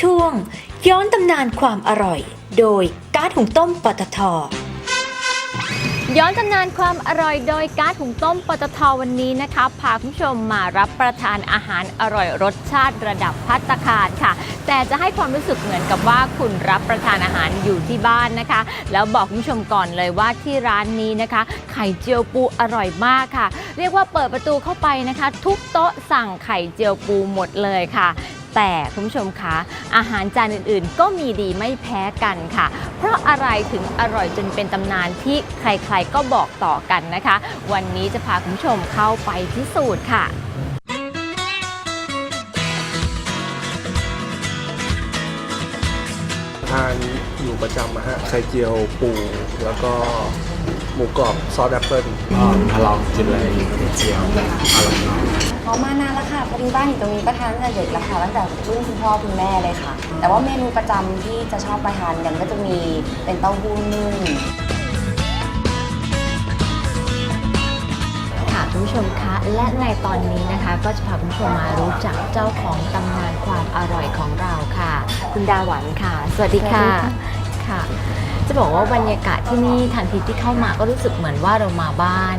ช่วง ย้อนตำนานความอร่อย โดยการ์ดหุงต้มปตท ย้อนตำนานความอร่อยโดยการดหุงต้มปตทวันนี้นะคะพาคุณผู้ชมมารับประทานอาหารอร่อยรสชาติระดับพัตตาคารค่ะ แต่จะให้ความรู้สึกเหมือนกับว่าคุณรับประทานอาหารอยู่ที่บ้านนะคะ แล้วบอกคุณผู้ชมก่อนเลยว่าที่ร้านนี้นะคะ ไข่เจียวปูอร่อยมากค่ะ เรียกว่าเปิดประตูเข้าไปนะคะ ทุกโต๊ะสั่งไข่เจียวปูหมดเลยค่ะ แต่คุณผู้ชมคะอาหารจานอื่นๆ ก็มีดีไม่แพ้กันค่ะ เพราะอะไรถึงอร่อยจนเป็นตำนานที่ใครๆก็บอกต่อกันนะคะ วันนี้จะพาคุณผู้ชมเข้าไปพิสูจน์ค่ะทานอยู่ประจำอะฮะไข่เจียวปูแล้วก็ หมูกรอบซอสแอปเปิ้ลก็มาลองกินเลยเจียวอร่อยมากอ๋อมานานแล้วค่ะพอดีบ้านอยู่ตรงนี้ก็ทานตั้งแต่เด็กแล้วค่ะตั้งแต่รุ่นคุณพ่อคุณแม่เลยค่ะ แต่ว่าเมนูประจำที่จะชอบมาทานกันก็จะมีเป็นเต้าหู้นึ่งค่ะคุณผู้ชมคะและในตอนนี้นะคะก็จะพาคุณผู้ชมมารู้จักเจ้าของตำนานความอร่อยของเราค่ะ คุณดาหวันค่ะ สวัสดีค่ะค่ะ จะบอกว่าบรรยากาศที่นี่ทันทีที่เข้ามาก็รู้สึกเหมือนว่าเรามาบ้าน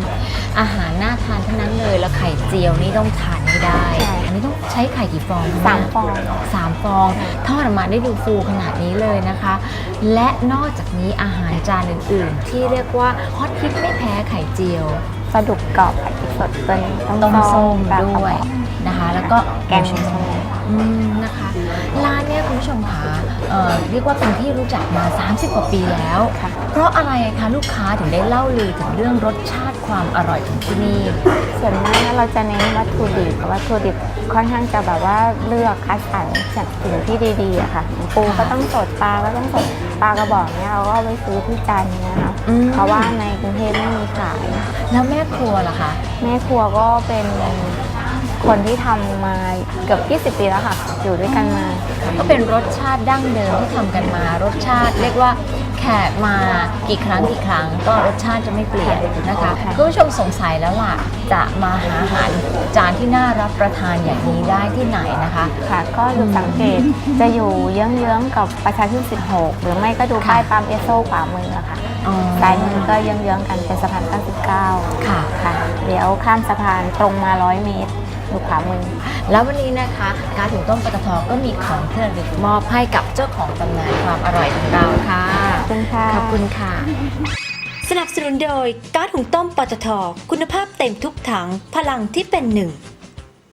อาหารน่าทานทั้งนั้นเลยแล้วไข่เจียวนี่ต้องทานไม่ได้ใช่อันนี้ต้องใช้ไข่กี่ฟองคะสามฟองสามฟองทอดออกมาได้ดูฟูขนาดนี้เลยนะคะ และนอกจากนี้อาหารจานอื่น ๆ ที่เรียกว่าฮอตฮิตไม่แพ้ไข่เจียวปลาดุกกรอบผัดพริกสดเป็นต้มส้มปลากระด้ป๋วยองนะคะ แล้วก็แกงหมูส้มอืมนะคะร้านเนี่ย คุณผู้ชมคะเอ่อเรียกว่าเป็นที่รู้จักมา 30 กว่าปีแล้วค่ะเพราะอะไรคะลูกค้าถึงได้เล่าลือถึงเรื่องรสชาติความอร่อยของที่นี่ ส่วนมากเราจะเน้นวัตถุดิบวัตถุดิบค่อนข้างจะแบบว่าเลือกคัดสรรจากสิ่งที่ดีๆอะค่ะ ปูก็ต้องสดปลาก็ต้องสดปลากระบอกเนี่ยเราก็เอาไปซื้อที่จันทร์นะคะอืม เพราะว่าในกรุงเทพไม่มีขายแล้วแม่ครัวล่ะคะ แม่ครัวก็เป็น คนที่ทำมาเกือบ20ปีแล้วค่ะ อยู่ด้วยกันมา ก็เป็นรสชาติดั้งเดิมที่ทำกันมารสชาติเรียกว่าแขกมากี่ครั้งกี่ครั้ง ก็รสชาติจะไม่เปลี่ยนนะคะค่ะคุณผู้ชมสงสัยแล้วล่ะ จะมาหาอาหารจานที่น่ารับประทานอย่างนี้ได้ที่ไหนนะคะค่ะก็ดูสังเกตจะอยู่เยื้องๆกับประชาชื่น16 หรือไม่ก็ดูป้ายปั๊มเอสโซขวามืออะค่ะอ๋อซ้ายมือก็เยื้องๆกันเป็นสะพาน99ค่ะค่ะเดี๋ยวข้ามสะพานตรงมา 100 เมตร อยู่ขวามือแล้ววันนี้นะคะ การถึงต้มปตทก็มีของที่ระลึกมอบให้กับเจ้าของตำนานความอร่อยของเราค่ะขอบคุณค่ะขอบคุณค่ะ สนับสนุนโดยการ์ดหุงต้มปตทคุณภาพเต็มทุกถังพลังที่เป็นหนึ่ง